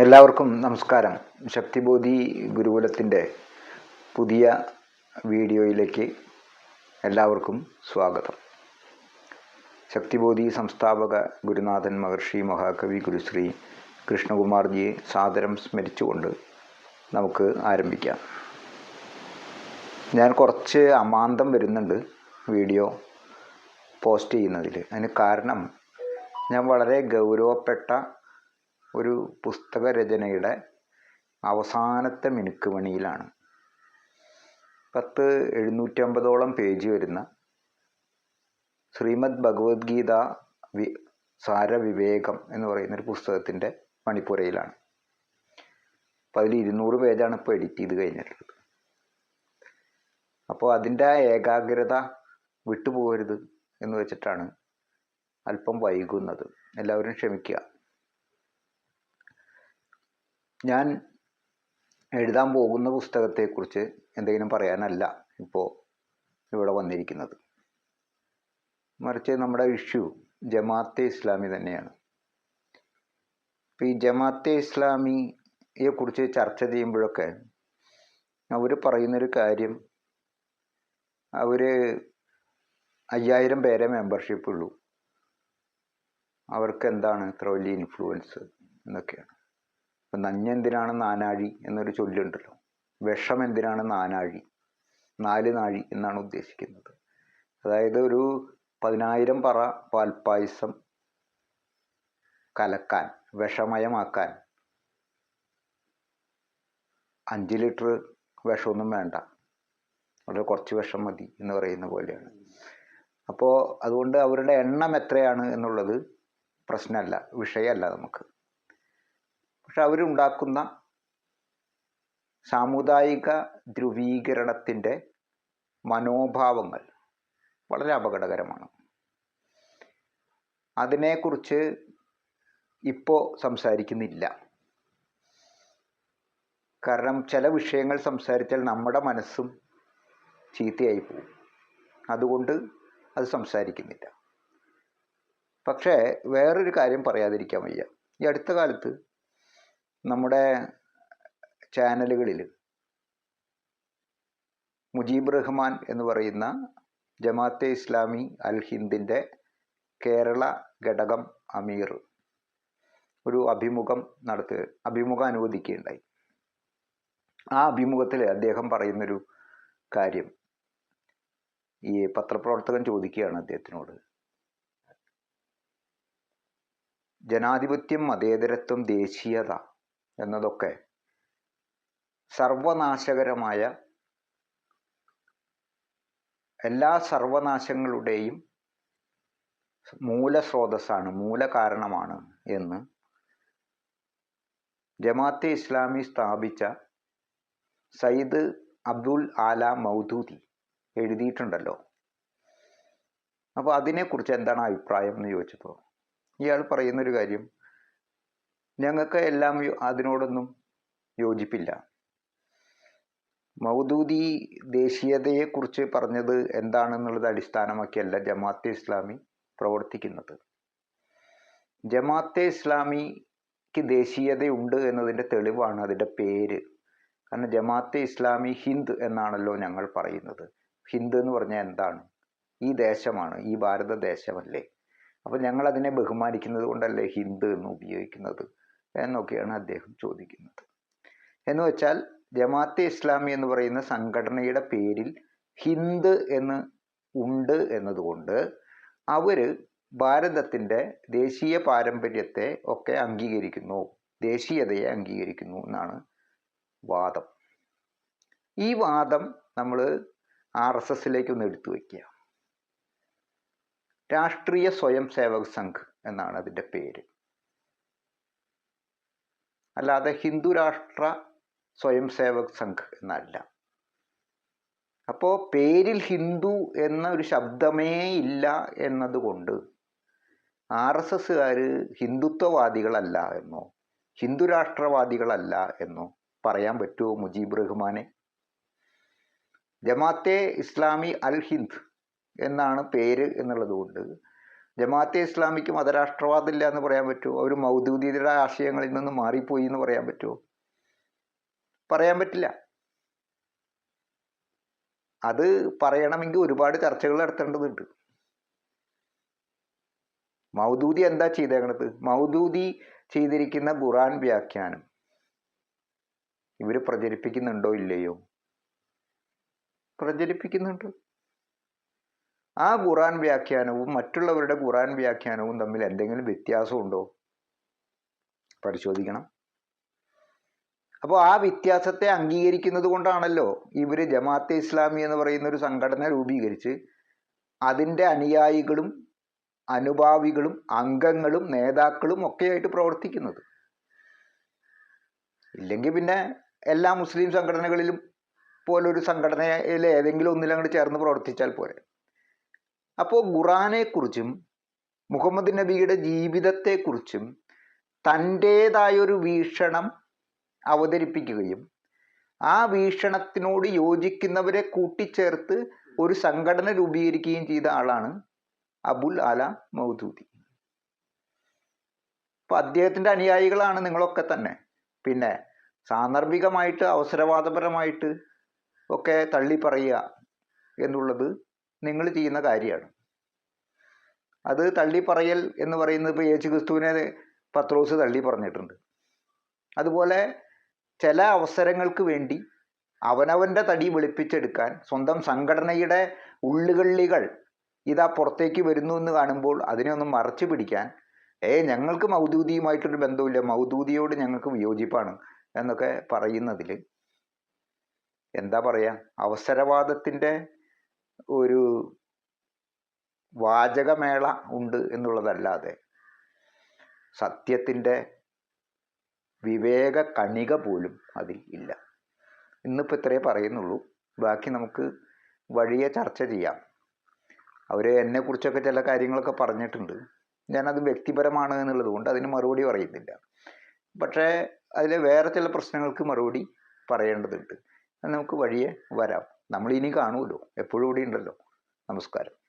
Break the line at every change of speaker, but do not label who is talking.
എല്ലാവർക്കും നമസ്കാരം. ശക്തിബോധി ഗുരുകുലത്തിന്റെ പുതിയ വീഡിയോയിലേക്ക് എല്ലാവർക്കും സ്വാഗതം. ശക്തിബോധി സംസ്ഥാപക ഗുരുനാഥൻ മഹർഷി മഹാകവി ഗുരുശ്രീ കൃഷ്ണകുമാർജിയെ സാദരം സ്മരിച്ചുകൊണ്ട് നമുക്ക് ആരംഭിക്കാം. ഞാൻ കുറച്ച് അമാന്തം വരുന്നുണ്ട് വീഡിയോ പോസ്റ്റ് ചെയ്യുന്നതിൽ. അതിന് കാരണം ഞാൻ വളരെ ഗൗരവപ്പെട്ട ഒരു പുസ്തക രചനയുടെ അവസാനത്തെ മിനുക്കുമണിയിലാണ്. പത്ത് എഴുന്നൂറ്റമ്പതോളം പേജ് വരുന്ന ശ്രീമദ് ഭഗവത്ഗീത വി സാരവിവേകം എന്ന് പറയുന്നൊരു പുസ്തകത്തിന്റെ മണിപ്പുരയിലാണ്. അപ്പോൾ അതിൽ ഇരുന്നൂറ് പേജാണ് ഇപ്പോൾ എഡിറ്റ് ചെയ്ത് കഴിഞ്ഞിട്ടുള്ളത്. അപ്പോൾ അതിന്റെ ആ ഏകാഗ്രത വിട്ടുപോകരുത് എന്ന് വെച്ചിട്ടാണ് അല്പം വൈകുന്നത്. എല്ലാവരും ക്ഷമിക്കുക. ഞാൻ എഴുതാൻ പോകുന്ന പുസ്തകത്തെക്കുറിച്ച് എന്തെങ്കിലും പറയാനല്ല ഇപ്പോൾ ഇവിടെ വന്നിരിക്കുന്നത്. മറിച്ച് നമ്മുടെ ഇഷ്യൂ ജമാഅത്തെ ഇസ്ലാമി തന്നെയാണ്. ഇപ്പോൾ ഈ ജമാഅത്തെ ഇസ്ലാമിയെക്കുറിച്ച് ചർച്ച ചെയ്യുമ്പോഴൊക്കെ അവർ പറയുന്നൊരു കാര്യം അവർ അയ്യായിരം പേരെ മെമ്പർഷിപ്പ് ഉള്ളൂ അവർക്ക് എന്താണ് ഇത്ര വലിയ ഇൻഫ്ലുവൻസ് എന്നൊക്കെയാണ്. ഇപ്പം നഞ്ഞെന്തിനാണ് നാനാഴി എന്നൊരു ചൊല്ലുണ്ടല്ലോ. വിഷം എന്തിനാണ് നാനാഴി? നാല് നാഴി എന്നാണ് ഉദ്ദേശിക്കുന്നത്. അതായത് ഒരു പതിനായിരം പറ പാൽപ്പായസം കലക്കാൻ വിഷമയമാക്കാൻ. അഞ്ച് ലിറ്റർ വിഷമൊന്നും വേണ്ട. വളരെ കുറച്ച് വിഷം മതി എന്ന് പറയുന്ന പോലെയാണ്. അപ്പോൾ അതുകൊണ്ട് അവരുടെ എണ്ണം എത്രയാണ് എന്നുള്ളത് പ്രശ്നമല്ല വിഷയമല്ല നമുക്ക്. പക്ഷെ അവരുണ്ടാക്കുന്ന സാമുദായിക ധ്രുവീകരണത്തിന്റെ മനോഭാവങ്ങൾ വളരെ അപകടകരമാണ്. അതിനെക്കുറിച്ച് ഇപ്പോൾ സംസാരിക്കുന്നില്ല. കാരണം ചില വിഷയങ്ങൾ സംസാരിച്ചാൽ നമ്മുടെ മനസ്സും ചീത്തയായി പോകും. അതുകൊണ്ട് അത് സംസാരിക്കുന്നില്ല. പക്ഷേ വേറൊരു കാര്യം പറയാതിരിക്കാൻ വയ്യ. ഈ അടുത്ത കാലത്ത് നമ്മുടെ ചാനലുകളിൽ മുജീബ് റഹ്മാൻ എന്ന് പറയുന്ന ജമാഅത്തെ ഇസ്ലാമി അൽ ഹിന്ദിന്റെ കേരള ഘടകം അമീർ ഒരു അഭിമുഖം നടത്തി അഭിമുഖം അനുവദിക്കുകയുണ്ടായി. ആ അഭിമുഖത്തിൽ അദ്ദേഹം പറയുന്നൊരു കാര്യം. ഈ പത്രപ്രവർത്തകൻ ചോദിക്കുകയാണ് അദ്ദേഹത്തിനോട്. ജനാധിപത്യം മതേതരത്വം ദേശീയത എന്നതൊക്കെ. സർവനാശകരമായ എല്ലാ സർവനാശങ്ങളുടെയും മൂലസ്രോതസ്സാണ് മൂലകാരണമാണ് എന്ന് ജമാഅത്തെ ഇസ്ലാമി സ്ഥാപിച്ച സയ്യിദ് അബ്ദുൽ ആല മൗദൂദി എഴുതിയിട്ടുണ്ടല്ലോ. അപ്പോൾ അതിനെക്കുറിച്ച് എന്താണ് അഭിപ്രായം എന്ന് ചോദിച്ചപ്പോൾ ഇയാൾ പറയുന്നൊരു കാര്യം ഞങ്ങൾക്ക് എല്ലാം അതിനോടൊന്നും യോജിപ്പില്ല. മൗദൂദി ദേശീയതയെക്കുറിച്ച് പറഞ്ഞത് എന്താണെന്നുള്ളത് അടിസ്ഥാനമാക്കിയല്ല ജമാഅത്തെ ഇസ്ലാമി പ്രവർത്തിക്കുന്നത്. ജമാഅത്തെ ഇസ്ലാമിക്ക് ദേശീയതയുണ്ട് എന്നതിന്റെ തെളിവാണ് അതിന്റെ പേര്. കാരണം ജമാഅത്തെ ഇസ്ലാമി ഹിന്ദ് എന്നാണല്ലോ ഞങ്ങൾ പറയുന്നത്. ഹിന്ദ് എന്ന് പറഞ്ഞാൽ എന്താണ്? ഈ ദേശമാണ് ഈ ഭാരത ദേശമല്ലേ അപ്പോൾ ഞങ്ങൾ അതിനെ ബഹുമാനിക്കുന്നത് കൊണ്ടല്ലേ ഹിന്ദ് എന്ന് ഉപയോഗിക്കുന്നത്? എന്നൊക്കെയാണ് അദ്ദേഹം ചോദിക്കുന്നത്. എന്ന് വെച്ചാൽ ജമാഅത്തെ ഇസ്ലാമി എന്ന് പറയുന്ന സംഘടനയുടെ പേരിൽ ഹിന്ദ് എന്ന് ഉണ്ട് എന്നതുകൊണ്ട് അവർ ഭാരതത്തിന്റെ ദേശീയ പാരമ്പര്യത്തെ ഒക്കെ അംഗീകരിക്കുന്നു ദേശീയതയെ അംഗീകരിക്കുന്നു എന്നാണ് വാദം. ഈ വാദം നമ്മൾ ആർ എസ് എസിലേക്ക് ഒന്ന് എടുത്തു വയ്ക്കുക. രാഷ്ട്രീയ സ്വയം സേവക് സംഘ് എന്നാണ് അതിന്റെ പേര്. അല്ലാതെ ഹിന്ദു രാഷ്ട്ര സ്വയം സേവക് സംഘ് എന്നല്ല. അപ്പോൾ പേരിൽ ഹിന്ദു എന്ന ഒരു ശബ്ദമേ ഇല്ല എന്നതുകൊണ്ട് ആർ എസ് എസ്സുകാർ ഹിന്ദുത്വവാദികളല്ല എന്നോ ഹിന്ദു രാഷ്ട്രവാദികളല്ല എന്നോ പറയാൻ പറ്റുമോ മുജീബ് റഹ്മാനെ? ജമാത്തെ ഇസ്ലാമി അൽ ഹിന്ദ് എന്നാണ് പേര് എന്നുള്ളത് കൊണ്ട് ജമാഅത്തെ ഇസ്ലാമിക്ക് മതരാഷ്ട്രവാദം ഇല്ല എന്ന് പറയാൻ പറ്റുമോ? അവർ മൗദൂദിയുടെ ആശയങ്ങളിൽ നിന്ന് മാറിപ്പോയി എന്ന് പറയാൻ പറ്റുമോ? പറയാൻ പറ്റില്ല. അത് പറയണമെങ്കിൽ ഒരുപാട് ചർച്ചകൾ നടത്തേണ്ടതുണ്ട്. മൗദൂദി എന്താ ചെയ്തേക്കണത്? മൗദൂദി ചെയ്തിരിക്കുന്ന ഖുറാൻ വ്യാഖ്യാനം. ഇവർ പ്രചരിപ്പിക്കുന്നുണ്ടോ ഇല്ലയോ? പ്രചരിപ്പിക്കുന്നുണ്ട്. ആ ഖുറാൻ വ്യാഖ്യാനവും മറ്റുള്ളവരുടെ ഖുറാൻ വ്യാഖ്യാനവും തമ്മിൽ എന്തെങ്കിലും വ്യത്യാസമുണ്ടോ? പരിശോധിക്കണം. അപ്പോൾ ആ വ്യത്യാസത്തെ അംഗീകരിക്കുന്നത് കൊണ്ടാണല്ലോ ഇവർ ജമാഅത്തെ ഇസ്ലാമി എന്ന് പറയുന്ന ഒരു സംഘടന രൂപീകരിച്ച് അതിന്റെ അനുയായികളും അനുഭാവികളും അംഗങ്ങളും നേതാക്കളും ഒക്കെയായിട്ട് പ്രവർത്തിക്കുന്നത്. ഇല്ലെങ്കിൽ പിന്നെ എല്ലാ മുസ്ലിം സംഘടനകളിലും പോലൊരു സംഘടനയിൽ ഏതെങ്കിലും ഒന്നിലങ്ങോട്ട് ചേർന്ന് പ്രവർത്തിച്ചാൽ പോരെ. അപ്പോൾ ഖുറാനെക്കുറിച്ചും മുഹമ്മദ് നബിയുടെ ജീവിതത്തെക്കുറിച്ചും തന്റേതായൊരു വീക്ഷണം അവതരിപ്പിക്കുകയും ആ വീക്ഷണത്തിനോട് യോജിക്കുന്നവരെ കൂട്ടിച്ചേർത്ത് ഒരു സംഘടന രൂപീകരിക്കുകയും ചെയ്ത ആളാണ് അബുൽ അല മൗദൂദി. അപ്പൊ അദ്ദേഹത്തിന്റെ അനുയായികളാണ് നിങ്ങളൊക്കെ തന്നെ. പിന്നെ സാന്ദർഭികമായിട്ട് അവസരവാദപരമായിട്ട് ഒക്കെ തള്ളി പറയുക എന്നുള്ളത് നിങ്ങൾ ചെയ്യുന്ന കാര്യമാണ്. അത് തള്ളി പറയൽ എന്ന് പറയുന്നത് ഇപ്പോൾ യേശു ക്രിസ്തുവിനെ പത്രോസ് തള്ളി പറഞ്ഞിട്ടുണ്ട്. അതുപോലെ ചില അവസരങ്ങൾക്ക് വേണ്ടി അവനവന്റെ തടി വെളുപ്പിച്ചെടുക്കാൻ സ്വന്തം സംഘടനയുടെ ഉള്ളുകള്ളികൾ ഇതാ പുറത്തേക്ക് വരുന്നു എന്ന് കാണുമ്പോൾ അതിനെ ഒന്ന് മറച്ചു പിടിക്കാൻ ഏ ഞങ്ങൾക്ക് മൗദൂദിയുമായിട്ടൊരു ബന്ധമില്ല മൗദൂദിയോട് ഞങ്ങൾക്ക് വിയോജിപ്പാണ് എന്നൊക്കെ പറയുന്നതിൽ എന്താ പറയുക അവസരവാദത്തിന്റെ ഒരു വാചകമേള ഉണ്ട് എന്നുള്ളതല്ലാതെ സത്യത്തിന്റെ വിവേക കണിക പോലും അതിൽ ഇല്ല. ഇന്നിപ്പോൾ ഇത്രയേ പറയുന്നുള്ളൂ. ബാക്കി നമുക്ക് വഴിയെ ചർച്ച ചെയ്യാം. അവർ എന്നെക്കുറിച്ചൊക്കെ ചില കാര്യങ്ങളൊക്കെ പറഞ്ഞിട്ടുണ്ട്. ഞാനത് വ്യക്തിപരമാണ് എന്നുള്ളത് കൊണ്ട് അതിന് മറുപടി പറയുന്നില്ല. പക്ഷേ അതിലെ വേറെ ചില പ്രശ്നങ്ങൾക്ക് മറുപടി പറയേണ്ടതുണ്ട്. നമുക്ക് വഴിയെ വരാം. നമ്മളിനി കാണുമല്ലോ. എപ്പോഴും ഇവിടെ ഉണ്ടല്ലോ. നമസ്കാരം.